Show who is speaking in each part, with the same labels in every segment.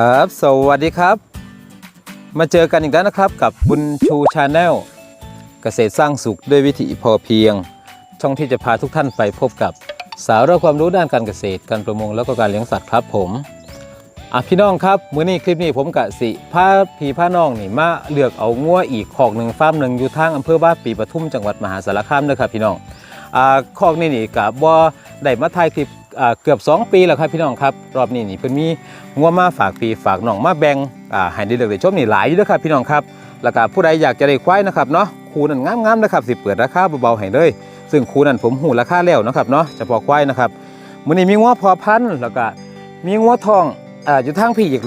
Speaker 1: ครับ สวัสดีครับ มาเจอกันอีกแล้วนะครับกับบุญชูชาแนลเกษตรสร้างสุขด้วยวิถีพอเพียง ช่องที่จะพาทุกท่านไปพบกับสาระความรู้ด้านการเกษตรการประมงแล้วก็การเลี้ยงสัตว์ครับผมอะพี่น้องครับมื้อนี้คลิปนี้ผมกะสิพาพี่พาน้องนี่มาเลือกเอางัวอีกขอกหนึ่งฟาร์มหนึ่งอยู่ทางอำเภอบ้านปีปทุมจังหวัดมหาสารคามเด้อครับพี่น้องอ่าคอกนี่นี่กับบ่าได้มาถ่ายคลิป เกือบ 2 ปีแล้วครับพี่น้องครับรอบนี้นี่เพิ่นมีงัวมาฝากปีฝากน้องมาแบ่งอ่าให้ได้เลือกได้ชมนี่หลายอยู่เด้อครับพี่น้องครับแล้วก็ผู้ใดอยากจะได้ควายนะครับเนาะคูนั้นงามๆนะครับสิเปิดราคาเบาๆให้เลย ซึ่งคูนั้นผมหูราคาแล้วนะครับเนาะเฉพาะควายนะครับมื้อนี้มีงัวพอพันแล้วก็มีงัวทองอ่าอยู่ทางพี่อีก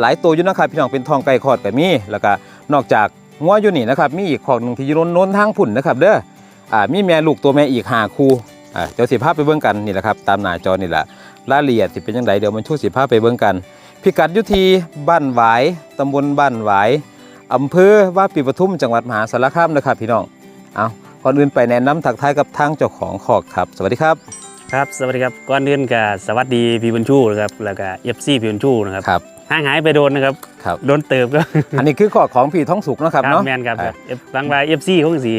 Speaker 1: หลายตัวอยู่นะครับพี่น้องเป็นทองไก่คอดก็มีแล้วก็นอกจากงัวอยู่นี่นะครับมีอีกขอกหนึงที่อยู่โน้นทางพุ่นนะครับเด้ออ่ามีแม่ลูกตัวแม่อีกหาคู อ่าเดี๋ยวสิภาพไปเบิ่งกันนี่แหละครับตามหน้าจอนี่แหละรายละเอียดสิเป็นยังไงเดี๋ยวมันชูสิภาพไปเบิ่งกัน พิกัดอยุทีบ้านหวายตำบลบ้านหวายอำเภอว่าปีปทุมจังหวัดมหาสารคามนะครับพี่น้องเอาก่อนอื่นไปแนะนำทักทายกับทางเจ้าของขอกครับ สวัสดีครับ
Speaker 2: ครับสวัสดีครับก่อนอื่นก็สวัสดีพี่บุญชูนะครับแล้วก็เอฟซีพี่บุญชูนะครับ
Speaker 1: ครับ
Speaker 2: ห่างหายไปโดนนะครับ
Speaker 1: ครับ
Speaker 2: โดนเติบก็
Speaker 1: อันนี้คือขอกของพี่ท้องสุกนะครับเนาะ
Speaker 2: แมนครับ
Speaker 1: อ่า
Speaker 2: เอฟบางรายเอฟซีคงสี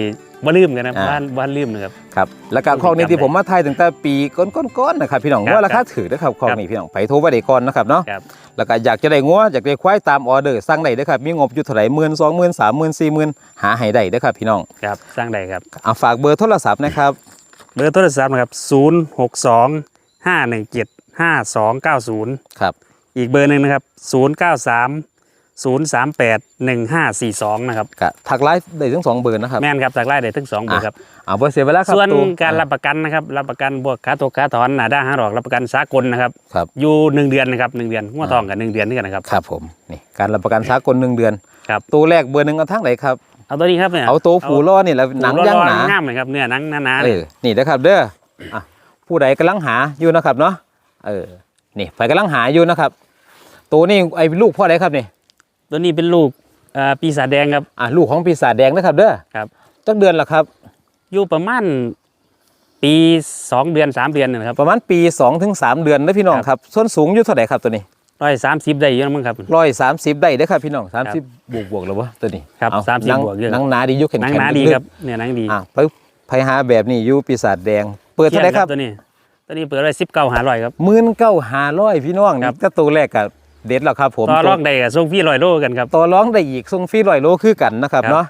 Speaker 2: บ่ลืมกันนะ
Speaker 1: อ่า
Speaker 2: บ้านบ้านลืมนะครับ
Speaker 1: ครับแล้วก็ขอกนี้ที่ผมมาไทยตั้งแต่ปีก้นๆๆนะครับพี่น้อง
Speaker 2: ครับ
Speaker 1: ว่าราคาถือนะครับขอกนี้พี่น้องไปโทรไว้ได้ก่อนนะครับเนาะ
Speaker 2: ครับ
Speaker 1: แล้วก็อยากจะได้งัวอยากได้ควายตามออเดอร์สั่งได้เด้อครับมีงบอยู่เท่าไหร่หมื่นสองหมื่นสามหมื่นสี่หมื่นหาให้ได้เด้อครับพี่น้อง
Speaker 2: ครับสร้างใดครับ
Speaker 1: เอาฝากเบอร์โทรศัพท์นะครับ
Speaker 2: เบอร์โทรศัพท์นะครับ 0 6 2 5 1 7 5 2 9 0
Speaker 1: ครับ
Speaker 2: อีกเบอร์หนึ่งนะครับ 0 9 3 0 3 8 1 5 4 2 นะครับ
Speaker 1: กะทักไลฟ์ได้ทั้งสองเบอร์นะครับ
Speaker 2: แม่นครับจากไล่ได้ทั้งสองเบอร์ครับ
Speaker 1: เอาเบอร์เสียเวลาครับ
Speaker 2: ส่วน
Speaker 1: ตู
Speaker 2: การรับประกันนะครับรับประกันบวกค่าตัวค่าถอนหนาด้าหาหรอกรับประกันสากลนะครับ
Speaker 1: ครับ
Speaker 2: อยู่หนึ่งเดือนนะครับหนึ่งเดือนหัวทองกับหนึ่งเดือนนี่กันนะครับ
Speaker 1: ครับผมนี่การรับประกันสากลหนึ่งเดือน
Speaker 2: ครับ
Speaker 1: ตัวแรกเบอร์หนึ่งเอาทั้งไหนครับ
Speaker 2: เอาตัวนี้ครับเนี่ย
Speaker 1: เอาตัวผูล้อนี่แหละหนังย่างหนา
Speaker 2: ง่ามเลยครับเนื้อหนังหนาๆ
Speaker 1: เอ
Speaker 2: เลย
Speaker 1: อนี่นะครับเด้ออะผู้ใดกำลังหาอยู่นะครับเนาะเออนี่ไฟกำลังหาอยู่นะครับ ตัวนี้ไอ้ลูกพ่อใดครับนี่
Speaker 2: ตัวนี้เป็นลูกเอ่อปีศาจแดงครับ
Speaker 1: อะลูกของปีศาจแดงนะครับเด้อ
Speaker 2: ครับ
Speaker 1: จักเดือนละครับ
Speaker 2: อยู่ประมาณปีสองเดือนสามเดือนนะครับ
Speaker 1: ประมาณปี2-3ถึง3เดือนนะพี่น้อง
Speaker 2: ครับ
Speaker 1: ครับส่วนสูงอยู่เท่าไหร่ครับตัวนี้
Speaker 2: ร้อยสามสิบได้เยอะมั้งครับ
Speaker 1: ร้อยสามสิบได้เด้อครับพี่น้องสามสิบบวกบวกๆแล้ววะตัวนี้
Speaker 2: ครับ
Speaker 1: เอา
Speaker 2: 30
Speaker 1: หนัง
Speaker 2: บวกเยอะ
Speaker 1: หนังหนาดีอยุคแข็ง
Speaker 2: หนัง
Speaker 1: แข็ง
Speaker 2: หนาดีครับเนื้อหนังดี
Speaker 1: อะปึ๊บไพหาแบบนี้อยู่ปีศาจแดง เปิดเท่าไหร่ครับ
Speaker 2: ตัวนี้ ตัวนี้เปิดไว้สิบเก้าหาร้อยครับ
Speaker 1: หมื่นเก้าหาร้อยพี่น้อง
Speaker 2: ครั
Speaker 1: นี่
Speaker 2: บ
Speaker 1: ก็ตัวแรกกับ เด็ดแล้วครับผม
Speaker 2: ต่อรองได้กับส่งพี่ลอยโลกันครับ
Speaker 1: ต่อร้องได้อีกส่งฟรีร้อยโลคือกันนะครับ
Speaker 2: ครับ
Speaker 1: เนาะ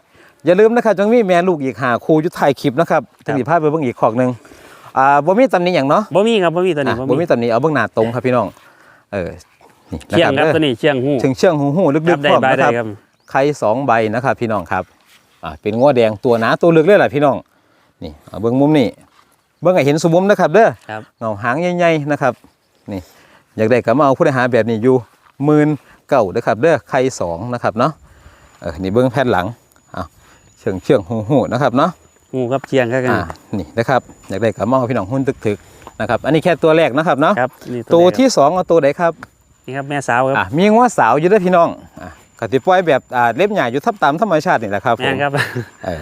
Speaker 1: อย่าลืมนะครับจังมีแม่ลูกอีกหาครูอยุทธไทยคลิปนะครับ
Speaker 2: ครั
Speaker 1: ถึ
Speaker 2: บ
Speaker 1: งสิพาไปเบิ่งอีกขอกหนึ่งอ่าบ่มีตำหนี้อย่างเนาะ
Speaker 2: บ่มีครับบ่มีตัวนี้
Speaker 1: อะ
Speaker 2: บ่
Speaker 1: บ่มี
Speaker 2: มี
Speaker 1: ตำหนี้เอาเบื้องหน้าตรงครับพี่น้องเออนี่นะ
Speaker 2: เชียงครับ
Speaker 1: ด้อ
Speaker 2: ตัวนี้เชียงหู
Speaker 1: เชื่องเชื่องหูหูลึ
Speaker 2: ครั
Speaker 1: ก
Speaker 2: บ
Speaker 1: ๆ
Speaker 2: ได้
Speaker 1: พร้อม
Speaker 2: ใบ
Speaker 1: นะ
Speaker 2: ได้
Speaker 1: ครับ
Speaker 2: ครับ
Speaker 1: ไข่สองใบนะครับพี่น้องครับอ่าเป็นง้อแดงตัวหนาตัวลึกเลยแหละพี่น้องนี่เอาเบิ้งมุมนี่เบิ้งให้เห็นสมมุมนะครับเด้อ
Speaker 2: ครับ
Speaker 1: เงาหางใหญ่ๆนะครับนี่อยากได้ก็มาเอาผู้ใดหาแบบนี้อยู่ หมื่นเก่าเด้อครับเด้อไข่สองนะครับเนาะเออนี่เบิ้งแผ่นหลังเอาเชื่องเชื่องหูหูนะครับเนาะ
Speaker 2: หูครับเชียงครับกัน
Speaker 1: อ่านี่นะครับอยากได้ก็มาเอาพี่น้องหุ้นตึกๆนะครับอันนี้แค่ตัวแรกนะครับเนาะ
Speaker 2: ครับนี่
Speaker 1: ตัว
Speaker 2: แรก
Speaker 1: ที่สองเอาตัวไหนครับ
Speaker 2: นี่ครับแม่สาวครับ
Speaker 1: อะมีง้อสาวอยู่เด้วยพี่น้องอะกติปล่อยแบบอ่าเล็บใหญ่อยู่ทับตามธรรมชาตินี่แหละครับผ
Speaker 2: แม่
Speaker 1: ม
Speaker 2: นครับ
Speaker 1: เออ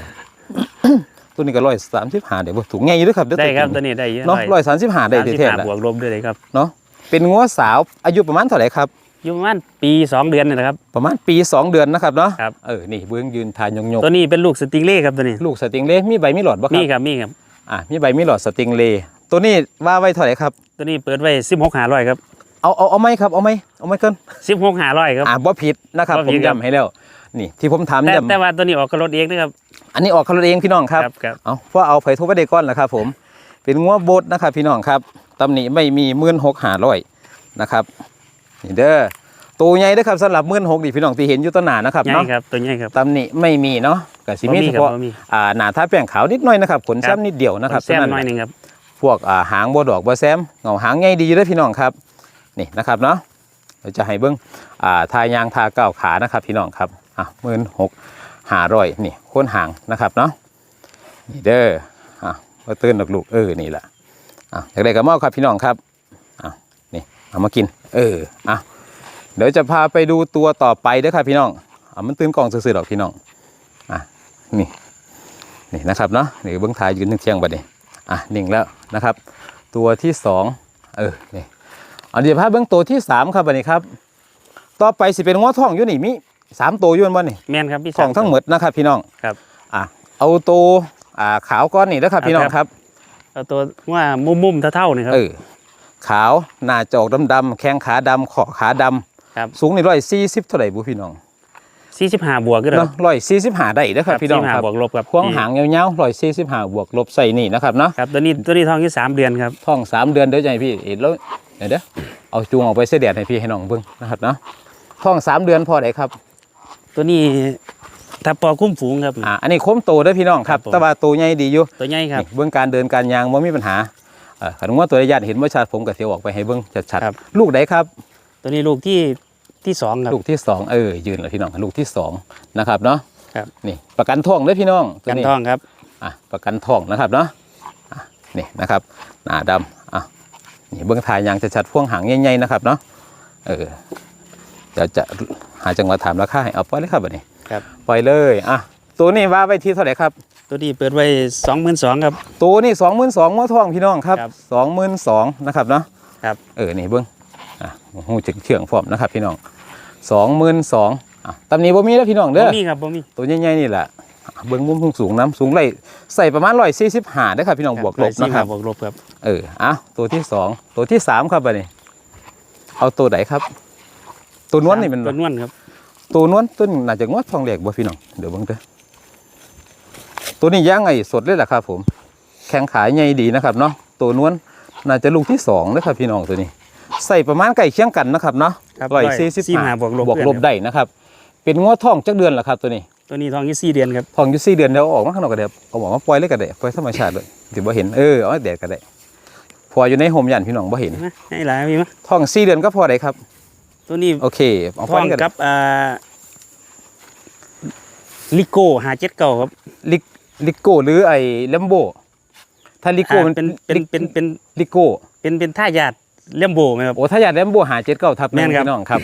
Speaker 1: ตัวนี้ก็ร้อยสามสิบห้าเดี๋ยวบ่ถูกไงอยู่ด้วยครับเยว
Speaker 2: ได้ครับ
Speaker 1: ตั
Speaker 2: ตัววนี้ได้เยอะ
Speaker 1: เนาะร้อยสามสิบห้าได้
Speaker 2: สามสิบ
Speaker 1: แท้ๆ
Speaker 2: ห้า
Speaker 1: แหละ
Speaker 2: บวกลบด้วยเลยครับ
Speaker 1: เนาะเป็นง้อสาวอายุประมาณเท่าไหร่ครับ
Speaker 2: อยู่ประมาณปีสองเดือนนี่นะครับ
Speaker 1: ประมาณปีสองเดือนนะครับเนาะ
Speaker 2: ครับ
Speaker 1: เออนี่เบื้องยืนทานยงยง
Speaker 2: ตัวนี้เป็นลูกสติงเล่ครับตัวนี้
Speaker 1: ลูกสติงเล่มีใบมีหลอดบ่ค
Speaker 2: มี
Speaker 1: รับ
Speaker 2: ครับมีครับ
Speaker 1: อะมีใบมีหลอดสติงเล่ตัวนี้ว่าไว้เท่าไหร่ครับ
Speaker 2: ตัวนี้เปิดไว้สิบหกหาร้อยครับ
Speaker 1: เอาเอาเอาไหมครับเอาไหมเอาไหมเกิน
Speaker 2: สิบหกหาร้อยครับ
Speaker 1: อะบ่ผิดนะครับ
Speaker 2: บ่
Speaker 1: ผ
Speaker 2: ผิ
Speaker 1: ม
Speaker 2: ดครับ
Speaker 1: ย้ำให้แล้วนี่ที่ผมถาม
Speaker 2: แต่
Speaker 1: ย้ำ
Speaker 2: แต่ว่าตัวนี้ออกกระรถเองนะครับ
Speaker 1: อันนี้ออกคาร์เองพี่น้องครับ
Speaker 2: ครับ
Speaker 1: เอาเพราะเอาไผ่ทุบไว้ได้ก้อนแหละครับ ผม เป็นงัวโบดนะครับพี่น้องครับตำหนิไม่มีมื่นหกหาร้อยนะครับ นี่เด้อตัวใหญ่เด้อครับสำหรับมื่นหกดิพี่น้องที่เห็นอยู่ต้นหนานะครับ
Speaker 2: ใหญ่
Speaker 1: เนาะ
Speaker 2: ครับตัวใหญ่ครับ
Speaker 1: ตำหนิไม่มีเนาะกับสิมี
Speaker 2: บ่มี
Speaker 1: เฉ
Speaker 2: ครับ
Speaker 1: พาะ
Speaker 2: บ่มี
Speaker 1: อ่าหนาท้าแป้งขาวนิดหน่อยนะครับขน
Speaker 2: ครับ
Speaker 1: ซ้ำนิดเดียวนะครับ
Speaker 2: แซม
Speaker 1: เท่า
Speaker 2: หน่อย
Speaker 1: แห
Speaker 2: ห
Speaker 1: ละ
Speaker 2: นึ่งครับ
Speaker 1: พวกอ่าหางบัวดอกบัวแซมเงาหางใหญ่ดีอยู่เด้อพี่น้องครับนี่นะครับเนาะเราจะให้เบิ้งอ่าทายางทาเก้าขานะครับพี่น้องครับอะมื่นหกหาร้อยนี่โค้นหางนะครับเนาะนี่เด้ออะมาตื่นดอกลูกเออนี่แหละอะอยากได้กระเมาครับพี่น้องครับอะนี่ เอามากิน เอออะเดี๋ยวจะพาไปดูตัวต่อไปเด้อครับพี่น้องอะมันตื่นกล่องซื่อๆดอกพี่น้องอะนี่นี่นะครับเนาะนี่เบิ้งท้ายยืนเที่ยงๆบัดนี้อะนิ่งแล้วนะครับ ตัวที่สองเออนี่เอาเดี๋ยวพาเบิ้งตัวที่สามครับบัดนี้ครับ ต่อไปสิเป็นง้อทองอยู่นี่มีสามตัวอยืนบ่นี่
Speaker 2: แม่นครับพี่
Speaker 1: ทองทั้งหมดนะครับพี่น้อง
Speaker 2: ครับ
Speaker 1: อะเอาตัวอ่าขาวก้อนนี่นะครับพี่น้องครับ
Speaker 2: เอาตัวว่ามุมๆเท่าๆนี่ครับ
Speaker 1: เออ ขาวหน้าจอกดำๆแข้งขาดำขอขาดำ
Speaker 2: ครับ
Speaker 1: สูงนี่ร้อยสี่สิบเท่าไหร่บุพี่น้อง
Speaker 2: สี่สิบห้าบวกก็ได้
Speaker 1: เนาะร้อยสี่สิบห้าได้นะครับพี่น้องครับ
Speaker 2: บวกลบครับ
Speaker 1: พวงหางยาวๆร้อยสี่สิบห้าบวกลบใส่นี่นะครับเนาะ
Speaker 2: ครับตัวนี้ตัวนี้ทองที่สามเดือนครับ
Speaker 1: ท้องสามเดือนเดี๋ยวจะให้พี่เอ็ดแล้วเดี๋ยวเด้อเอาจูงออกไปเสียแดดให้พี่ให้น้องเบิ่งนะครับเนาะท้องสามเดือนพอได้ครับ
Speaker 2: ตัวนี้ถ้าปอคุ้มฝูงครับ
Speaker 1: อ่าอันนี้โค้มโตเด้อพี่น้องครับ
Speaker 2: ครับผม
Speaker 1: แต่ว่าโตใหญ่ดีอยู่
Speaker 2: ตัวใหญ่ครับ
Speaker 1: นี่เบื้องการเดินการยางว่ามีปัญหาเอ่อ ขันว่าตัวระยะเห็นว่าชัดผมก็เสียวออกไปให้เบื้องชัด
Speaker 2: ครับ
Speaker 1: ๆลูกไหนครับ
Speaker 2: ตัวนี้ลูกที่ที่สองครับ
Speaker 1: ลูกที่สองเออยืนเลยพี่น้องลูกที่สองนะครับเนาะ
Speaker 2: ครับ
Speaker 1: นี่ประกันท่องเด้อพี่น้องตัว
Speaker 2: กัน
Speaker 1: นี้
Speaker 2: ทองครับ
Speaker 1: อะประกันท่องนะครับเนาะอะนี่นะครับหน้าดำอะนี่เบื้องทายยางชัดๆพ่วงหางใหญ่ๆนะครับเนาะเออเดี๋ยวจะหาจังหวะถามราคาให้เอาปล่อยเลยครับแบบนี้
Speaker 2: ครับ
Speaker 1: ปล่อยเลยอะตัวนี้ว่าไว้ที่เท่าไหร่ครับ
Speaker 2: ตัวนี้เปิดไว้สองหมื่นสองครับ
Speaker 1: ตัวนี่สองหมื่นสองม้อทองพี่น้องครับ
Speaker 2: ครับ
Speaker 1: สองหมื่นสองนะครับเนาะ
Speaker 2: ครับ
Speaker 1: เออนี่เบิ้งอะหูจึงเชื่องพร้อมนะครับพี่น้องสองหมื่นสองอะตำหนี้บ่มีแล้วพี่น้องเด้
Speaker 2: บ่
Speaker 1: อ
Speaker 2: มีครับบ่มี
Speaker 1: ตัวใหญ่ๆนี่แหละอะเบิ้งมุมสูงๆน้ำสูงไรใส่ประมาณร้อยสี่สิบห้าได้อครับพี่น้องบวกลบนะครับ
Speaker 2: บวกลบครับ
Speaker 1: เอออะตัวที่สองตัวที่สามครับบัดนี้ เอาตัวไหนครับ ตัวนวลนี่เป็น
Speaker 2: ตัวนวลครับ
Speaker 1: ตัวนวลต้นน่าจะงวดทองเหล็กบ่พี่น้องเดี๋ยวเบิ่งเด้อ ตัวนี้ย่างไงสดเลยล่ะครับผม แข้งขาใหญ่ดีนะครับเนาะตัวนวลน่าจะลูกที่สองนะครับพี่น้องตัวนี้ ใส่ประมาณใกล้เคียงกันนะครับเนาะ
Speaker 2: ครับ
Speaker 1: ร้อยสี่สิบ
Speaker 2: สี่
Speaker 1: ห้า
Speaker 2: ห้าบวกลบบ
Speaker 1: วกลบได้นะครับ เป็นงวดทองจักเดือนละครับตัวนี้
Speaker 2: ตัวนี้ทองที่สี่เดือนครับ
Speaker 1: ทองอยู่สี่เดือนเดี๋ยวเอาออกมาข้างนอกก็ได้เอาออกมาปล่อยเลยก็ได้ปล่อยธรรมชาติเลยถือว่าเห็นเออเอาให้แดดก็ได้พออยู่ในโฮมยันพี่น้องบ่เห็น
Speaker 2: นะให้หลายพี่มั้ย
Speaker 1: ทองสี่เดือนก็พอได้ครับ
Speaker 2: ตัวนี้
Speaker 1: โอเคเอา
Speaker 2: ท
Speaker 1: ปล่
Speaker 2: อ
Speaker 1: อย
Speaker 2: ง
Speaker 1: กัน
Speaker 2: กับอ่าลิโก้หาเจ็ดเก่าครับ
Speaker 1: ลิก ลิโก้หรือไอ้เลมโบถ้าลิโก้
Speaker 2: อ่า
Speaker 1: มัน
Speaker 2: เป็นเป็นเป็นเป็น
Speaker 1: ลิโก้
Speaker 2: เป็นเป็นท่ายาดเล่มโบไหมครับ
Speaker 1: โอ้ถ้าอยากเลมโบหาเจ็ดเก้าทับ
Speaker 2: แม่นครับ
Speaker 1: พี่น้องครับ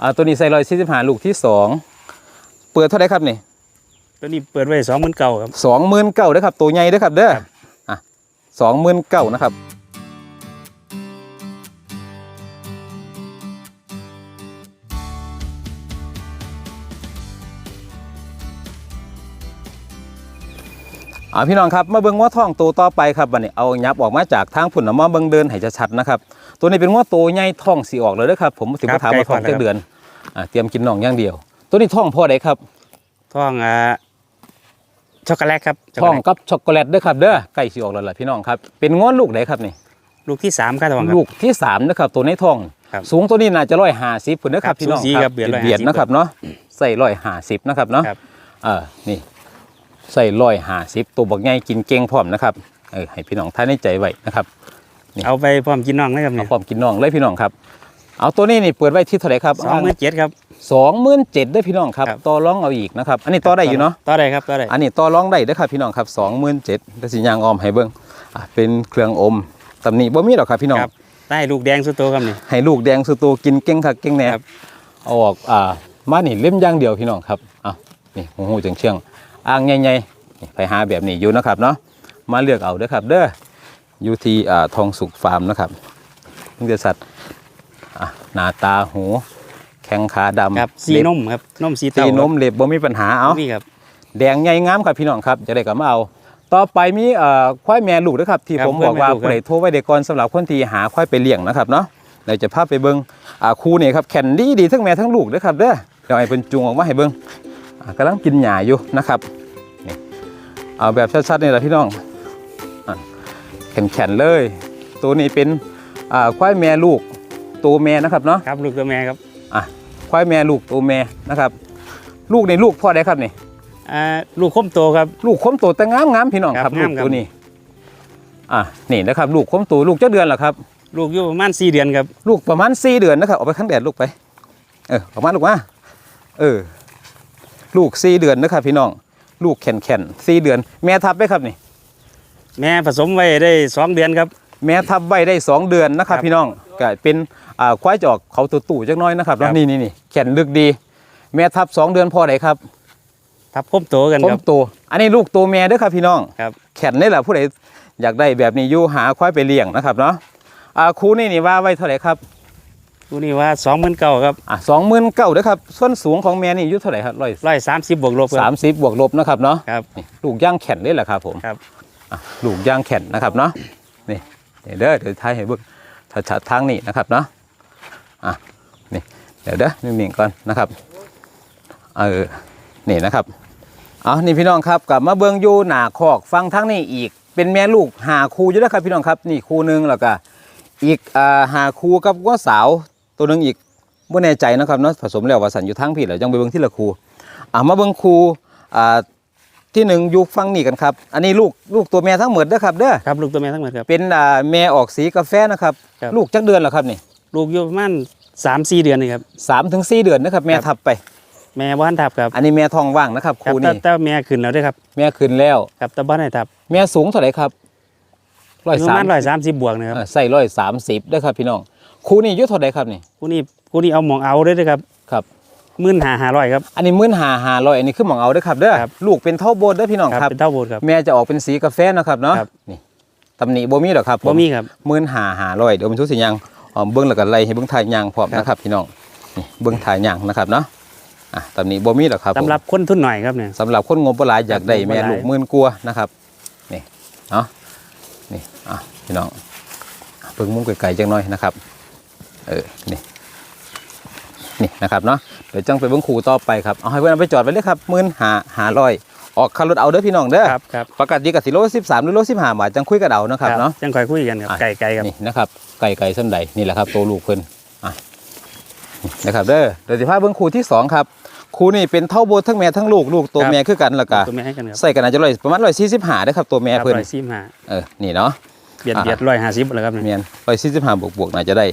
Speaker 1: อ่าตัวนี้ใส่ร้อยสี่สิบห้าลูกที่สองเปิดเท่าไหรครับนี่
Speaker 2: ตัวนี้เปิดไว้สองหมื่นเก่าครับ
Speaker 1: สองหมื่นเก้าเด้อครับตัวใหญ่เด้อครับเด้ออะสองหมื่นเก้านะครับ อ่าพี่น้องครับมาเบิ่งง้อทองตัวต่อไปครับบัดนี้เอายับออกมาจากทางผุ่นเอามาเบิ่งเดินให้ชัดๆนะครับตัวนี้เป็นง้อตัวใหญ่ท้องสีออกเลยเด้อครับผมถึงมาถามว่าท้องจักเดือนอ่าเตรียมกินน่องอย่างเดียว ตัวนี้ท้องพ่อใดครับ
Speaker 2: ทองอ่าช็อกโกแลตครับช็อกโก
Speaker 1: ท้อง
Speaker 2: แลต
Speaker 1: กับช็อกโกแลตเด้อครับเด้อใกล้สิออกแล้วล่ะพี่น้องครับเป็นง้อลูกไหนครับนี่
Speaker 2: ลูกที่สามครับทองครับ
Speaker 1: ลูกที่สามนะครับตัวในท้อง
Speaker 2: ครับ
Speaker 1: สูงตัวนี้น่าจะร้อยห้าสิบพุ่นนะครับ
Speaker 2: ครับ
Speaker 1: พี่น้อง
Speaker 2: สูสีครับเบียด
Speaker 1: เบียด
Speaker 2: 150
Speaker 1: นะครับเนาะใส่ร้อยห้าสิบนะครับเนาะ
Speaker 2: ครับ
Speaker 1: เออนี่ ใส่ร้อยห้าสิบตัวบักใหญ่กินเก่งพร้อมนะครับเออให้พี่น้องท่านในใจไว้นะครับนี่
Speaker 2: เอาไปพร้อมกินน้องนะครับ
Speaker 1: เอา
Speaker 2: เนี่ย
Speaker 1: พร้อมกินน้องเลยพี่น้องครับ เอาตัวนี้นี่เปิดไว้ที่เท่าไหร่ครับ
Speaker 2: สองหมื่นเจ็ดครับ
Speaker 1: สองหมื่นเจ็ดได้อพี่น้องครับ
Speaker 2: ครับ
Speaker 1: ต่อรองเอาอีกนะครับอันนี้ต่อได้อยู่เนาะ
Speaker 2: ต่อได้ครับต่อได้
Speaker 1: อันนี้ต่อรองได้เด้อครับพี่น้องครับสองหมื่นเจ็ดได้สิยางออมให้เบิ้งอะเป็นเครื่องอมตำหนิบ่มีหรอกครับพี่น้อง
Speaker 2: ครับได้ลูกแดงสุดโตครับนี่
Speaker 1: ให้ลูกแดงสุดโตัวกินเก่งคักเก่งแหน่
Speaker 2: ครับ
Speaker 1: เอาออกอ่ามานี่เล่มอย่างเดียวพี่น้องครับเอานี่หูหูจังเชียง อ่างใหญ่ๆนี่ไปหาแบบนี้อยู่นะครับเนาะมาเลือกเอาเด้อครับ เด้ออยู่ที่อ่าทองสุกฟาร์มนะครับนี่จะสัตว์อะหน้าตาหูแข้งขาดำ
Speaker 2: ครับสี
Speaker 1: เล็บ
Speaker 2: นมครับนมสี
Speaker 1: สี
Speaker 2: เต้าน
Speaker 1: มเล็บบ่มีปัญหาเอา
Speaker 2: นี่ครับ
Speaker 1: แดงใหญ่งามครับพี่น้องครับจะได้กลับมาเอา ต่อไปมีเอ่อควายแม่ลูกนะครับที่
Speaker 2: ครับ
Speaker 1: ผมบอกว่า
Speaker 2: ควายแม่ลูก
Speaker 1: ผู้ใดโทรไว้เด็กก่อนสำหรับคนที่หาควายไปเลี้ยงนะครับเนาะเดี๋ยวจะพาไปเบิ้งอ่าครูนี่ครับแข่นดีดีทั้งแม่ทั้งลูกเด้อครับเด้อเดี๋ยวให้เพิ่นจูงออกมาให้เบิ้งอ่า กำลังกินหญ้าอยู่นะครับนี่เอาแบบชัดๆนี่แหละพี่น้องอะแข็งๆเลย ตัวนี้เป็นอ่าควายแม่ลูกตัวแม่นะครับเนาะ
Speaker 2: ครับลูกตัวแม่ครับ
Speaker 1: ควายแม่ลูกตัวแม่นะครับ ลูกในลูกพ่อได้ครับนี่
Speaker 2: อ่าลูกคมโตครับ
Speaker 1: ลูกคมโตแต่งามงามพี่น้องค
Speaker 2: ครั
Speaker 1: รับบลูก
Speaker 2: งามครับ
Speaker 1: ตัวนี้อะนี่นะครับ ลูกคมโตลูกเจ้าเดือนเหรอครับ
Speaker 2: ลูกอยู่ประมาณสี่เดือนครับ
Speaker 1: ลูกประมาณสี่เดือนนะครับเอาไปข้างแดดลูกไป เออออกมาลูกมาเออ ลูกสี่เดือนนะครับพี่น้อง ลูกแข็งแข็งสี่เดือน แม่ทับไหมครับนี่
Speaker 2: แม่ผสมไว้ได้สองเดือนครับ
Speaker 1: แม่ทับไว้ได้สองเดือนนะครับ
Speaker 2: ครับ
Speaker 1: พี่น้องก็เป็นอ่าควายจอกเขาตัวตู่จักหน้อยนะครับ
Speaker 2: ครับ
Speaker 1: แล้วนี่นี่นี่แข็งลึกดี แม่ทับสองเดือนพอไหนครับ
Speaker 2: ทับคมโตกัน
Speaker 1: ผ
Speaker 2: ค
Speaker 1: ม
Speaker 2: รับ
Speaker 1: โตอันนี้ลูกตัวแม่เด้อครับพี่น้อง
Speaker 2: ครับ
Speaker 1: แขนนี่แหละผู้ใดอยากได้แบบนี้อยู่หาควายไปเลี้ยงนะครับเนาะอ่าครูนี่นี่ว่าไว้เท่าไหร่ครับ
Speaker 2: ตัวนี้ว่าสองหมื่นเก้าครับ
Speaker 1: อะสองหมื่นเก้าเด้อครับส่วนสูงของแม่นี่อายุเท่าไหร่ครับร้อย
Speaker 2: ร้อยสามสิบบวกลบค
Speaker 1: สา
Speaker 2: รั
Speaker 1: ม
Speaker 2: บ
Speaker 1: สิบบวกลบนะครับเนาะ
Speaker 2: ครับ
Speaker 1: นี่ลูกย่างแข็งเลยแหละครับผม
Speaker 2: ครับ
Speaker 1: อะลูกย่างแข็งนะครับเนาะนี่นี่เด้อเดี๋ยวท้ายให้เบิ่งชัดๆทางนี้นะครับเนาะอะนี่เดี๋ยวเด้อนิ่งๆก่อนนะครับเออนี่นะครับเอานี่พี่น้องครับกลับมาเบิ่งอยู่หน้าคอกฟังทั้งนี้อีก เป็นแม่ลูกหาคู่อยู่แล้วครับพี่น้องครับ นี่คู่หนึงแล้วก็อีกอ่าหาคู่กับว่าสาว ตัวหนึงอีกบ่แน่ใจนะครับเนาะผสมแล้วว่าสันอยู่ทั้งพี่แล้วจังไปเบิ่งที่ละคู่อ่ามาเบิ่งคู่อ่าที่หนึ่งอยู่ฟังนี่กันครับ อันนี้ลูกลูกตัวแม่ทั้งหมดเด้อครับเด้อ
Speaker 2: ครับลูกตัวแม่ทั้งหมดครับ
Speaker 1: เป็นอ่าแม่ออกสีกาแฟนะครับ
Speaker 2: ครับ
Speaker 1: ลูกจักเดือนแล้วครับนี่
Speaker 2: ลูกอยู่ประมาณสามสี่เดือนนี่ครับ
Speaker 1: สามถึงสี่เดือนนะครับ แม่
Speaker 2: ครับ
Speaker 1: ทับไป
Speaker 2: แม่บ้านทับครับ
Speaker 1: อันนี้แม่ทองว่างนะครับ
Speaker 2: ครับ
Speaker 1: คู่
Speaker 2: แต่
Speaker 1: นี้
Speaker 2: แต่แม่ขึ้นแล้วด้วยครับ
Speaker 1: แม่ขึ้นแล้ว
Speaker 2: ครับแต่บ้านไหนทับ
Speaker 1: แม่สูงเท่าไหร่ครับร้อย
Speaker 2: ประ
Speaker 1: สาม
Speaker 2: มาณร้อยสามสิบบวกนะครับ
Speaker 1: ใส่ร้อยสามสิบด้อครับพี่น้อง คู่นี้อายุเท่าไหร่ครับนี่
Speaker 2: คู่นี้คู่นี้เอาหมองเอาด้วยนะครับ
Speaker 1: ครับ
Speaker 2: หมื่นหาหาร้อยครับ
Speaker 1: อันนี้มื่นหาหาร้อยอันนี้คือหมองเอาเด้อครับเด้อ
Speaker 2: ครับ
Speaker 1: ลูกเป็นเท่าโบนเด้อพี่น้องครับ
Speaker 2: เป็นเท่าโบสถ์ครับ
Speaker 1: แม่จะออกเป็นสีกาแฟนะครับเนาะ
Speaker 2: ครับ
Speaker 1: นี่ตำหนิบ่มีหรอกครับผ
Speaker 2: บ่มีครับ
Speaker 1: มื่นหาหาร้อยเดี๋ยวมันทุกสิ่งอย่างอ๋อเบิ้งแล้วก็ไล่ให้เบิ้งถ่ายยางพร้อม
Speaker 2: ครับ
Speaker 1: นะครับพี่น้องนี่เบิ้งถ่ายยางนะครับเนาะอะตำหนิบ่มีหรอกครับผม
Speaker 2: สำหรับคนทุนหน่อยครับเนี่ย
Speaker 1: สำหรับคนงบประหลายอยากได้
Speaker 2: งบบ่
Speaker 1: แม่
Speaker 2: หลาย
Speaker 1: ลูกหมื่นกลัวานะครับนี่เนาะนี่อะพี่น้องเบิ้งมุมไกลๆจังหน่อยนะครับ เออนี่นี่นะครับเนาะเดี๋ยวจังไปเบิ้งคูต่อไปครับเอาให้เพื่อนเอาไปจอดไว้เลยครับหมื่นหาหาร้อยออกคันรถเอาเด้อพี่น้องเด้อ
Speaker 2: ครับครับ
Speaker 1: ปกติกับสิโลสิบสามหรือโลสิบห้าบาทจังคุยกันเอานะครับเนาะ
Speaker 2: จังคอยคุยกันครับ
Speaker 1: อะ
Speaker 2: ไก่ไก่ครับ
Speaker 1: นี่นะครับไก่ไก่ส้นใดนี่แหละครับตัวลูกเพิ่นอะนี่นะครับเด้อเดี๋ยวสิพาเบิ่งคู่ที่สองครับคู่นี่เป็นเท่าโบสทั้งแม่ทั้งลูกลูกตัวแม่คือกันแล้วก็
Speaker 2: ตัวแม่ให้กันครับ
Speaker 1: ใส่กันอาจจะร้อยประมาณร้อยสี่สิบห้าได้อครับตัวแม่เพิ่น
Speaker 2: ร้อยสี่ห้า
Speaker 1: เออนี่เนาะ
Speaker 2: เบียด
Speaker 1: อะ
Speaker 2: เบียดร้อยห้าสิบแล้วครับเนี่ย
Speaker 1: เมียนร้อยสี่สิบห้าบวกบวกๆน่าจะได้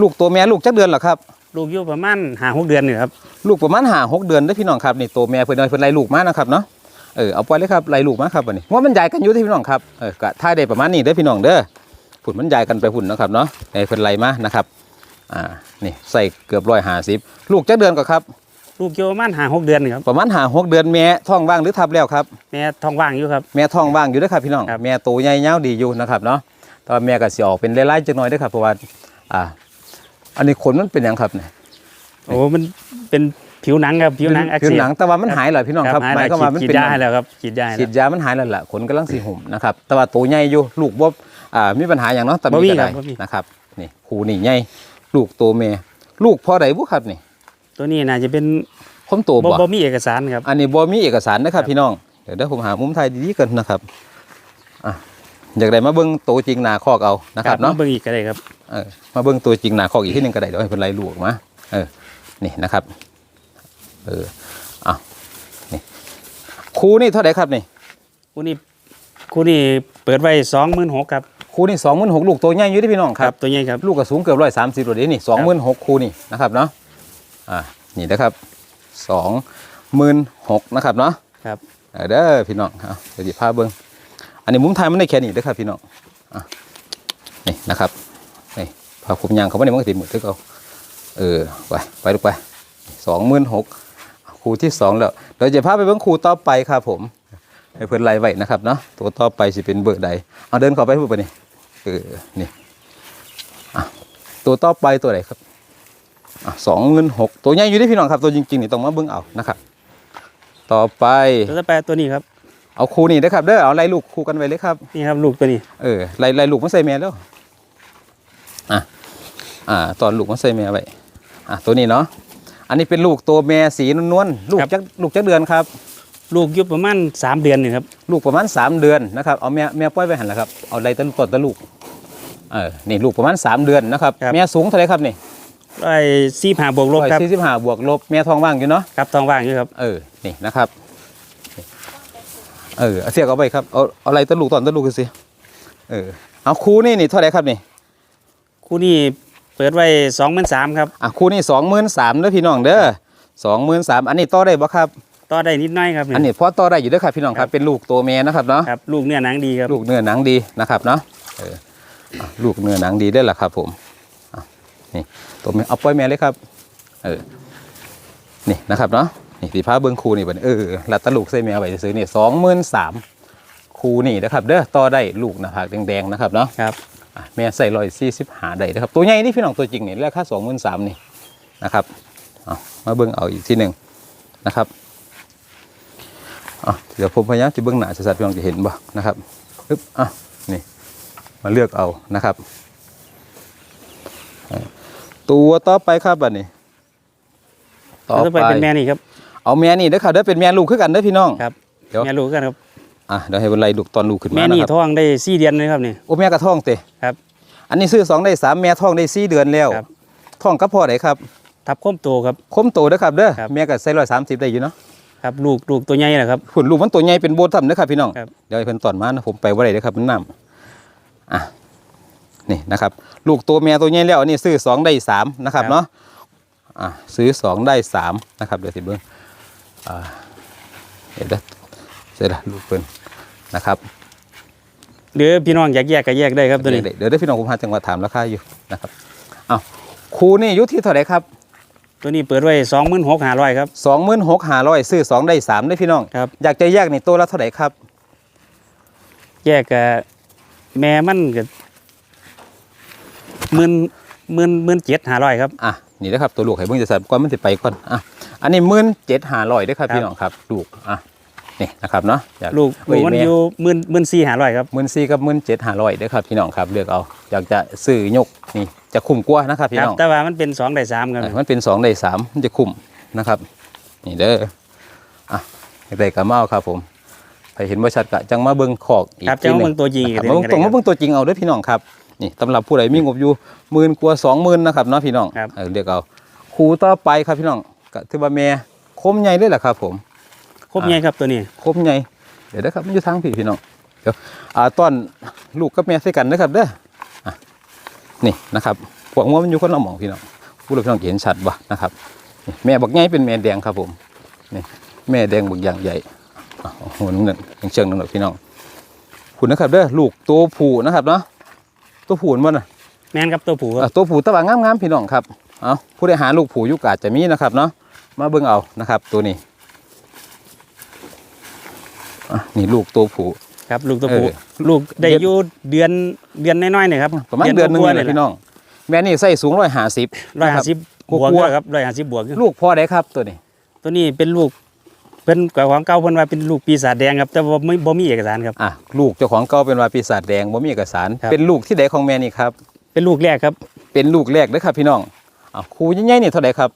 Speaker 1: ลูกตัวแม่ลูกจักเดือนเหรอครับ
Speaker 2: ลูกอยู่ประมาณห้าหกเดือนนี่ครับ
Speaker 1: ลูกประมาณห้าหกเดือนได้อพี่น้องครับนี่ตัวแม่เพิ่นเอาเพิ่นไล่ลูกมานะครับเนาะ เออเอาไปเลยครับไล่ลูกมาครับวันนี้ว่ามันใหญ่กันอยู่ที่พี่น้องครับ เออกะท่ายได้ประมาณนี้เด้อพี่น้องเด้อผุนมันใหญ่กันไปผุนนะครับเนาะไอ้เพิ่นไล่มานะครับ อ่า นี่ใส่เกือบร้อยห้าสิบลูกจักเดือนก็ครับ
Speaker 2: ลูกอยู่ประมาณห้าหกเดือนนี่ครับ
Speaker 1: ประมาณห้าหกเดือนแม่ท้องว่างหรือทับแล้วครับ
Speaker 2: แม่ท้องว่างอยู่ครับ
Speaker 1: แม่ท้องว่างอยู่เด้อครับพี่น้อง
Speaker 2: ครับ
Speaker 1: แม่โตใหญ่ยาวดีอยู่นะครับเนาะ แตอนแม่ก็สิออกเป็นไล่ๆจักหน่อยเด้อครับเพราะว่าอ่า อันนี้ขนมันเป็นหยังครับเนี่ย
Speaker 2: โอ้มันเป็นผิวหนังครับผิวหนังอัก
Speaker 1: ผิว
Speaker 2: เสบ
Speaker 1: หนังแต่ว่ามันหายเหรอพี่น้องครับ
Speaker 2: หาย
Speaker 1: หมาย
Speaker 2: แล้ว
Speaker 1: ก็ว่ามัน
Speaker 2: ฉีด
Speaker 1: เป็น
Speaker 2: ยาให้แล้วครับฉีดยาให้
Speaker 1: ฉี
Speaker 2: แล้ว
Speaker 1: ดยามันหายแล้วล่ะขนกำลังสีหุ่มนะครับ แต่ว่าโตใหญ่อยู่ลูกบ่อ่ามีปัญหาอย่างเนาะแต่
Speaker 2: บ่
Speaker 1: มี
Speaker 2: มี
Speaker 1: ก็ได้
Speaker 2: ครับบ่มี
Speaker 1: นะครับนี่หูนี่ใหญ่ลูกโตแม่ลูกพ่อใดบุครับนี่
Speaker 2: ตัวนี้น่าจะเป็น
Speaker 1: ผมโต
Speaker 2: บ่
Speaker 1: บ่
Speaker 2: บ่มีเอกสารครับ
Speaker 1: อันนี้บ่มีเอกสารนะครั
Speaker 2: ครับ
Speaker 1: บพี่น้องเดี๋ยวเดี๋ยวผมหามุมถ่ายดีๆกันนะครับอะ อยากได้มาเบิ่งโตจริงหน้าคอกเอานะครับเนาะ
Speaker 2: มเบิ่งอีกก็ได้ครับ
Speaker 1: เออมาเบิ่งตัวจริงหน้าคอกอีกที่หนึงก็ได้เดี๋ยวให้เพิ่นไล่ลูกออกมาเออนี่นะครับ เอออะนี่ครูนี่เท่าไหร่ครับนี่
Speaker 2: คู่นี้คู่นี้เปิดไว้สองหมื่นหกครับ
Speaker 1: ครูนี่สองหมื่นหกลูกตัวใหญ่อยู่ที่พี่น้องครับ
Speaker 2: ตัวใหญ่ครับ
Speaker 1: ลูกก็สูงเกือบร้อยสามสิบเลยนี่สองหมื่นหกครูนี่นะครับเนาะอ่านี่นะครับสองหมื่นหกนะครับเนาะ
Speaker 2: ครับ
Speaker 1: เออเด้อพี่น้องเอาเดี๋ยวจิพาเบิ้ง อันนี้มุมไทยมันได้แค่นี้เด้อครับพี่น้องอนี่นะครับนี่พาคุมยางเขาไม่ได้มันก็ติดหมดที่เขาเออไปไปลูกไปสองหมื่นหกครูที่สองแล้วเดี๋ยวจะพาไปเบิ้งครูต่อไปครับผมให้เพื่อนไล่ไว้นะครับเนาะตัวต่อไปสิเป็นเบอร์ใดเอาเดินเข้าไปพูดไปนี่เออนี่ตัวต่อไปตัวไหนครับสองเงินหกตัวใหญ่อยู่ที่พี่น้องครับ ตัวจริงๆนี่ต้องมาเบิ้งเอานะครับ ต่อไป
Speaker 2: ตัวต่อไปตัวนี้ครับ
Speaker 1: เอาคู่นี่นะครับเด้อเอาไล่ลูกคู่กันไว้เลยครับ
Speaker 2: นี่ครับลูกตัวนี้
Speaker 1: เออไล่ไล่ลูกมาใส่แม่แล้วอะอ่า ตอนลูกมาใส่แม่ไว้อะตัวนี้เนาะอันนี้เป็นลูกตัวแม่สีนวลๆลูกจักลูกจักเดือนครับ
Speaker 2: ลูกอยู่ประมาณสามเดือนนี่ครับ
Speaker 1: ลูกประมาณ3เดือนนะครับเอาแม่แม่ปล่อยไว้หันแหละครับเอาไล่ต้นต้นตะลูกเออนี่ลูกประมาณ3เดือนนะครับแม่สูงเท่าไหรครับนี่
Speaker 2: ร้อยสี่ห้าบวกลบครับ
Speaker 1: สี่สิบห้าบวกลบแม่ท้องว่างอยู่เนาะ
Speaker 2: ครับท้องว่างอยู่ครับ
Speaker 1: เออนี่นะครับ เออเอาเสียกเอาไปครับเอาเอาอะไรต้นลูกตอนต้นลูกกันสิเออเอาคู่นี่นี่เท่าไหร่ครับนี่
Speaker 2: คู่นี้เปิดไว้สองหมื่นสามครับ
Speaker 1: อะคู่นี่สองหมื่นสามเด้อพี่น้องเด้อสองหมื่นสามอันนี้ต่อได้บ่ครับ
Speaker 2: ต่อได้นิดหน้อยครับ
Speaker 1: อันนี้พอต่อได้อยู่เด้อครับพี่น้องค
Speaker 2: ครั
Speaker 1: รับ
Speaker 2: บ
Speaker 1: เป็นลูกตัวเมียนะครับเนาะ
Speaker 2: ครับลูกเนื้อหนังดีครับ
Speaker 1: ลูกเนื้อหนังดีนะครับเนาะเอออะลูกเนื้อหนังดีได้อล่ะครับผมอะนี่ตัวเมียเอาปล่อยแม่เลยครับเออนี่นะครับเนาะ นี่สีผ้าเบิ้งคูนี่บัดนี้เออลัดตะลูกใส่แมวไปซื้อนี่สองหมื่นสามคูนี่นะครับเด้อต่อได้ลูกหนะผักแดงๆนะครับเนาะ
Speaker 2: ครับ
Speaker 1: อะแม่ใส่ร้อยสี่สิบหาได้นะครับ ตัวใหญ่นี่พี่น้องตัวจริงนี่ราคาสองหมื่นสามนี่นะครับเอามาเบิ่งเอาอีกทีหนึ่งนะครับอะเดี๋ยวผมพยายามจะเบิ่งหน้าสัดๆพี่น้องจะเห็นบ่นะครับปึ๊บอะนี่มาเลือกเอานะครับอะตัวต่อไปครับบัดนี้
Speaker 2: แล้วต่อไปเป็นแม่นี่ครับ
Speaker 1: เอาแม่นี่เด้อครับเด้อเป็นแม่ลูกคือกันเด้อพี่น้อง
Speaker 2: ครับ
Speaker 1: เดี๋ยว
Speaker 2: แม่ลูกกันครับ
Speaker 1: อะเดี๋ยวให้บรรลัยลูกตอนลูกขึ้นมา
Speaker 2: แม่
Speaker 1: นะ
Speaker 2: นี่
Speaker 1: ครับ
Speaker 2: ท้องได้สี่เดือนเลยครับนี่
Speaker 1: โอ้แม่กระท้องเตะ
Speaker 2: ครับ
Speaker 1: อันนี้ซื้อสองได้สามแม่ท้องได้สี่เดือนแล้ว
Speaker 2: ครับ
Speaker 1: ท้องกับพ่อไหนครับ
Speaker 2: ทับข้มโตครับ
Speaker 1: คมโตเด้อครับเด้อ
Speaker 2: ครับ
Speaker 1: แม่ก็ใส่ร้อยสามสิบได้อยู่เนาะ
Speaker 2: ครับลูกลูกตัวใหญ่นะครับ
Speaker 1: หุ่นลูกมันตัวใหญ่เป็นโบทัมเด้อครับพี่น้อง
Speaker 2: ครับ
Speaker 1: เดี๋ยวให้เพิ่นตอนมานะผมไปว่าไรเด้อครับมันน้ำอะนี่นะครับ ลูกตัวแม่ตัวใหญ่แล้วอันนี้ซื้อสองได้สามนะครับเนาะอะซื้อสองได้สามนะครับเดี๋ยวสิเบิ้ง อ่าเดี๋ยวเด้อเสร็จแล้วลูกเพิ่นนะครับ
Speaker 2: หรือพี่น้องอยากแยกก็แยกได้ครับตัวนี้
Speaker 1: เดี๋ยวเดี๋ยวได้พี่น้องผมหาจังหวัดถามราคาอยู่นะครับอ้าวครูนี่อยุที่เท่าไหร่ครับ
Speaker 2: ตัวนี้เปิดไว้สองหมื่นหกห้าร้อยครับ
Speaker 1: สองหมื่นหกห้าร้อยซื้อสองได้สามได้พี่น้อง
Speaker 2: ครับ
Speaker 1: อยากจะแยกนี่ตัวละเท่าไหร่ครับ
Speaker 2: แยกกับแม่มันก็หมื่นหมื่นหมื่นเจ็ดห้าร้อยครับ
Speaker 1: อะนี่นะครับตัวลูกให้เบิ่งจะสับก่อนมันสิไปก่อนอะ อันนี้หมื่นเจ็ดห้าร้อยได้อครับ
Speaker 2: ครับ
Speaker 1: พี่น้องครับลูกอะนี่นะครับเนาะอยาก
Speaker 2: ลูก
Speaker 1: เอ้
Speaker 2: ลู
Speaker 1: ย
Speaker 2: กมัน
Speaker 1: แม่
Speaker 2: อยู่หมื่นหมื่นสี่ห้าร้อยครับ
Speaker 1: หมื่นสี่กับหมื่นเจ็ดห้าร้อยได้อครับพี่น้องครับเลือกเอาอยากจะซื้อยกนี่จะคุ้มกว่านะครับพี่
Speaker 2: ครับ
Speaker 1: น้อง
Speaker 2: แต่ว่ามันเป็นสองได้สามครับ
Speaker 1: เออมันเป็นสองได้สามมันจะคุ้มนะครับ นี่เด้ออะได้กระเมาครับผมใครเห็นว่าชัดกะจังมาเบิ่งขอกอีก
Speaker 2: ครับ
Speaker 1: ที
Speaker 2: จะ
Speaker 1: ห
Speaker 2: มา
Speaker 1: นึ
Speaker 2: เบิ่
Speaker 1: ง
Speaker 2: งตัวจริงอีก
Speaker 1: ครับ
Speaker 2: ทีห
Speaker 1: มา
Speaker 2: นึ่
Speaker 1: เบิ่งตรง
Speaker 2: ก็
Speaker 1: มา
Speaker 2: ได้
Speaker 1: เบิ่งตัวจริงเอาเด้อพี่น้องครับนี่สำหรับผู้ใดมีงบอยู่หมื่นกว่าสองหมื่นนะครับเนาะพี่น้อง
Speaker 2: ครับ
Speaker 1: เออเรียกเอาครูต่อไปครับพี่น้อง ก็ถือว่าแม่คมใหญ่เลยแหละครับ ผม
Speaker 2: ครบไงครับตัวนี้
Speaker 1: คมใหญ่เดี๋ยวนะครับมันอยู่ทางพี่พี่น้องเดี๋ยวอ่าต้อนลูกกับแม่ใส่กันนะครับเด้ออะนี่นะครับพวกงัวมันอยู่คนละหม่องพี่น้องผู้เราพี่น้องเห็นชัดบ่นะครับนี่แม่บักใหญ่เป็นแม่แดงครับผมนี่แม่แดงบักอย่างใหญ่อะโอ้โหน้ำเงินเชิงๆน้ำหนักพี่น้องคุณนะครับเด้อลูกตัวผู้นะครับเนาะตัวผู้มันน่ะ
Speaker 2: แม่นครับตัวผูค
Speaker 1: อะ
Speaker 2: รับ
Speaker 1: ตัวผู้ตะวันงามๆพี่น้องครับเอาผู้ใดหาลูกผู้อยุกอาจจะมีนะครับเนาะ มาเบิ่งเอานะครับ ตัวนี้อะนี่ลูกตัวผู้
Speaker 2: ครับ ลูกตัวผู
Speaker 1: เออ
Speaker 2: ลูกได้
Speaker 1: เดือน
Speaker 2: อยู่เดือนเดือนน้อยๆเนี่ยครับ
Speaker 1: ประมาณเดือนหนึง
Speaker 2: กว่า
Speaker 1: นี่แหละพี่น้อง แม่นี่ใส่สูงร้อยห้าสิบ
Speaker 2: ร้อยห้าสิบบวก
Speaker 1: กลัว
Speaker 2: ครับร้อยห้าสิบบวก
Speaker 1: ลูกพ่อได้ครับตัวนี้
Speaker 2: ตัวนี้เป็นลูกเป็นกับของเก่าเพิ่นว่าเป็นลูกปีศาจแดงครับ แต่ว่าไม่บ่มีเอกสารครับ
Speaker 1: อะลูกเจ้าของเก่าเป็นวาปีศาจแดงบ่มีเอกสาร
Speaker 2: ครับ
Speaker 1: เป็นลูกที่ใดของแม่นี่ครับ
Speaker 2: เป็นลูกแรกครับ
Speaker 1: เป็นลูกแรกเด้อครับพี่น้องอะครูใหญ่ๆนี่เท่าไหร่ครับ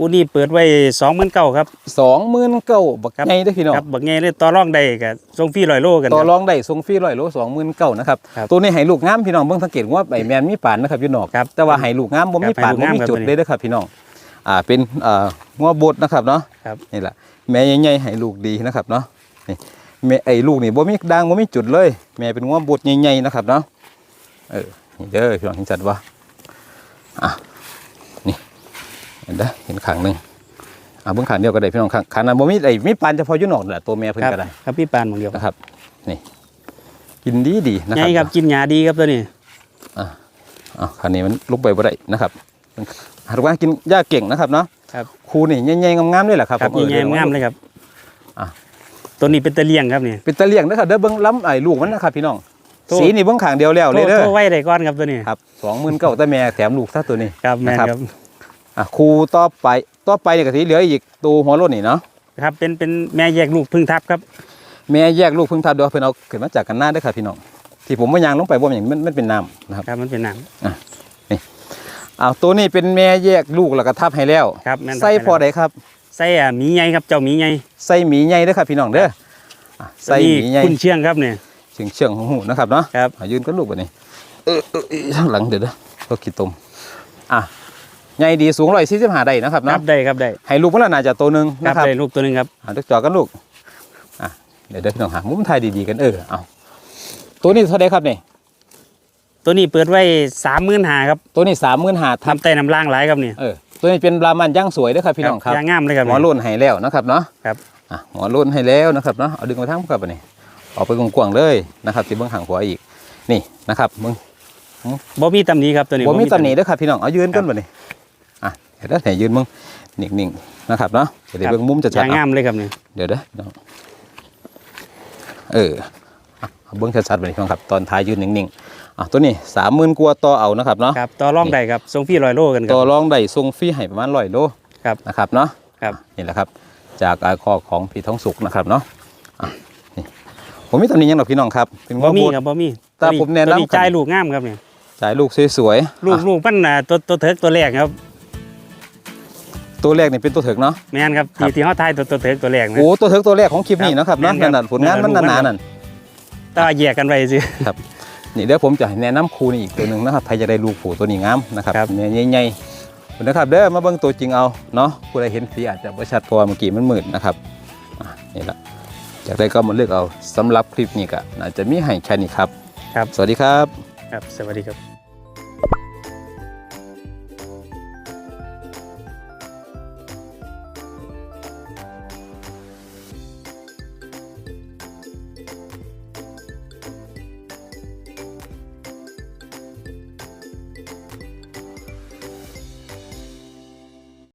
Speaker 2: อูนี่เปิดไว้สองหมื่นเก้าครับ
Speaker 1: สองหมื่นเก้าบัก
Speaker 2: ครับ
Speaker 1: ใหญ่เด้อพี่น้อง
Speaker 2: ครับบักไงเลยต่อรองได้กับทรงฟรีร้อยโลกัน
Speaker 1: ต่อ
Speaker 2: ครับ
Speaker 1: รองได้ส่งฟรีร้อยโลสองหมื่นเก้านะครับ
Speaker 2: ครับ
Speaker 1: ตัวนี้ให้ลูกงามพี่น้องเบิ่งสังเกตว่าไอ้แมนมีปานนะครับอยู่นอก
Speaker 2: ครับ
Speaker 1: แต่ว่าให้ลูกงามบ่มี
Speaker 2: ครับ
Speaker 1: ปาน
Speaker 2: ให้ลูกงาม
Speaker 1: บ่มี
Speaker 2: ครับ
Speaker 1: จุด
Speaker 2: ตัวนี้
Speaker 1: เลยเด้อครับพี่น้องอ่าเป็นอ่างัวบดนะครับเนาะ
Speaker 2: ครับ
Speaker 1: นี่แหละแม่ใหญ่ๆให้ลูกดีนะครับเนาะนี่แม่ไอ้ลูกนี่บ่มีด่างบ่มีจุดเลย แม่เป็นงัวบดใหญ่ๆนะครับเนาะเออนี่เด้อพี่น้องเห็นชัดบ่อะนี่เห็นเด้อเห็นข้างหนึงอ่าเบิ่งข้างเดียวก็ได้พี่น้องข้างข้างนั้นบ่มีไอ้มีปานเฉพาะอยู่นอกนั่นแหละตัวแม่เพิ่น
Speaker 2: ครับ
Speaker 1: ก็ได้
Speaker 2: ครับพี่ปานของเดียว
Speaker 1: นะครับนี่กินดีดีๆนะค
Speaker 2: ไง
Speaker 1: รับ
Speaker 2: ครับกินหญ้าดีครับตัวนี้
Speaker 1: อะคันนี้มันลุกไปบ่ได้นะครับหากว่ากินหญ้าเก่งนะครับเนาะ
Speaker 2: ครับ
Speaker 1: ครูนี่ใหญ่ๆงามๆเลยแหละครับ
Speaker 2: ครับ
Speaker 1: ผม
Speaker 2: ให
Speaker 1: เอ
Speaker 2: ญ่
Speaker 1: อดี๋ว
Speaker 2: ๆงามเลยครับ
Speaker 1: อะ
Speaker 2: ตัวนี้เป็นตะเลียงครับนี่
Speaker 1: เป็นตะเลียงนะครับเด้อเบิ่งล้ำไอ้ลูกมันนะครับพี่น้อง
Speaker 2: โทษ
Speaker 1: สีนี่เบิ่งข้างเดียวแล้วเลยเด้อ
Speaker 2: โทรไว้ได้ก่อนครับตัวนี้
Speaker 1: ครับสองหมื่นเก้าแต่แม่แถมลูกซะตัวนี้
Speaker 2: ครับแม่น
Speaker 1: นะครับ
Speaker 2: ครับ
Speaker 1: อะครูต่อไปต่อไปเนี่ยก็สิเหลืออีกตัวหัวโล้นนี่เนาะ
Speaker 2: ครับเป็นเป็นแม่แยกลูกพึ่งทับครับ
Speaker 1: แม่แยกลูกเพิ่งทับเดี๋ยวเพิ่นเอาขึ้นมาจากกันหน้าเด้อครับพี่น้องที่ผมว่ายางลงไปบ่อย่างนี้มันมันเป็นน้ำนะครับ
Speaker 2: ครับมันเป็นหนัง
Speaker 1: อ้าวตัวนี้เป็นแม่แยกลูกแล้วก็ทับให้แล้ว
Speaker 2: ครับแม่น
Speaker 1: ใส่พอได้ครับ
Speaker 2: ใส่อะหมีใหญ่ครับเจ้าหมีใหญ่
Speaker 1: ใส่หมีใหญ่เด้อครับพี่น้องเด้ออะใส่หมีใหญ่
Speaker 2: คุณเชื่องครับเนี่ย
Speaker 1: เชียงเชียงหูนะครับเนาะ
Speaker 2: ครับ
Speaker 1: อะยืนก็ลูกแบบนี้เออเออเออข้างหลังเดี๋ยวนะก็ขีดตมอะ ใหญ่ดีสูงร้อยสี่สิบห้าได้นะครับ
Speaker 2: ครั
Speaker 1: เนาะ
Speaker 2: บได้ครับได้
Speaker 1: ให้ลูกมันละน่าจะตัวหนึ่ง
Speaker 2: ครับ
Speaker 1: นะครับ
Speaker 2: ได้ลูกตัวหนึงครับ
Speaker 1: อะเด็กจอกันลูกอะเดี๋ยวเดี๋ยวพี่น้องหามุมถ่ายดีๆกันเออเอาตัวนี้เท่าไดครับนี่
Speaker 2: ตัวนี้เปิดไว้สามหมื่นหาครับ
Speaker 1: ตัวนี้สามหมื่นหาทับ
Speaker 2: ทำแต่น้ำล่างหลายครับนี่
Speaker 1: เออตัวนี้เป็นบรามันย่างสวยเด้อครับพี่น้องครับ
Speaker 2: ยางงามเลยครับ
Speaker 1: หมอรุ่นให้แล้วนะครับเนาะ
Speaker 2: ครับ
Speaker 1: อะหมอรุ่นให้แล้วนะครับเนาะเอาดึงมาทั้งกับอันนี้ออกไปกว้างๆเลยนะครับที่เบื้องห่างหัวอีกนี่นะครับมึง
Speaker 2: บ่มีตำหนิครับตัวนี้
Speaker 1: บ่มีตำหนิเด้อครับพี่น้องเอายืนกันบ่นี่ อะเดี๋ยวเด้อไหนยืนมึงนิ่งๆนะครับเนาะเดี๋ยวเดี๋ยวเบิ่งมุมจะชัด
Speaker 2: ยาง
Speaker 1: ๆ
Speaker 2: งามเลยครับนี่
Speaker 1: เดี๋ยวเด้อพี่น้องเอออะเอาเบิ่งชัดๆบ่นี่พี่น้องครับ ตอนท้ายยืนนิ่งๆอะตัวนี้สามหมื่นกว่าต่อเอานะครับเนาะ
Speaker 2: ครับต่อรองได้ครับทรงพี่ลอยโลกันค
Speaker 1: ต่
Speaker 2: รั
Speaker 1: อบรองได้ทรงฟรีให้ประมาณร้อยโล
Speaker 2: ครับ
Speaker 1: นะครับเนาะ
Speaker 2: ครับ
Speaker 1: นี่แหละครับ จากอาคอของพี่ท้องสุกนะครับเนาะอะนี่ผมมีตำหนิหยังหรอกพี่น้องครับเป็น
Speaker 2: บ่
Speaker 1: ว่า
Speaker 2: มี
Speaker 1: พูด
Speaker 2: ครับบ่มี
Speaker 1: แต่ผมแนะนำ
Speaker 2: ตัวจ่ายลูกงามครับเนี่ย
Speaker 1: จ่ายลูกสวยๆ
Speaker 2: ลูก
Speaker 1: อะ
Speaker 2: ลูกมันน่ะตัวตัวเถิกตัวแรกครับ
Speaker 1: ตัวแรกนี่เป็นตัวเถิกเนาะ
Speaker 2: แม่นครับ
Speaker 1: ครับ
Speaker 2: ที่ที่เฮาทายตัวตัวเถิกตัวแรกนะ
Speaker 1: โอ้ตัวเถิกตัวแรกของคลิปนี้
Speaker 2: ครับ
Speaker 1: นะครับเนาะ
Speaker 2: แม่นครับ
Speaker 1: นั่นน่ะผลงานมัน
Speaker 2: แม่น
Speaker 1: หนา
Speaker 2: ครับ
Speaker 1: ๆนั่น
Speaker 2: แต่ว่าแยกกันไว้สิ
Speaker 1: นี่เดี๋ยวผมจะแนะนำครูนี่อีกตัวหนึ่งนะครับใครจะได้ลูกผูตัวนี้งามนะครับ
Speaker 2: ครับ
Speaker 1: เนี่ยใหญ่ๆนะครับเด้อมาเบิ่งตัวจริงเอาเนาะผู้ใดเห็นสีอาจจะไม่ชัดเพราะว่าเมื่อกี้มันมืดนะครับอะนี่แหละอยากได้ก็มาเลือกเอาสำหรับคลิปนี้ก็น่าจะมีให้แค่นี้ครับ
Speaker 2: ครับ
Speaker 1: สวัสดีครับ
Speaker 2: ครับ สวัสดีครับ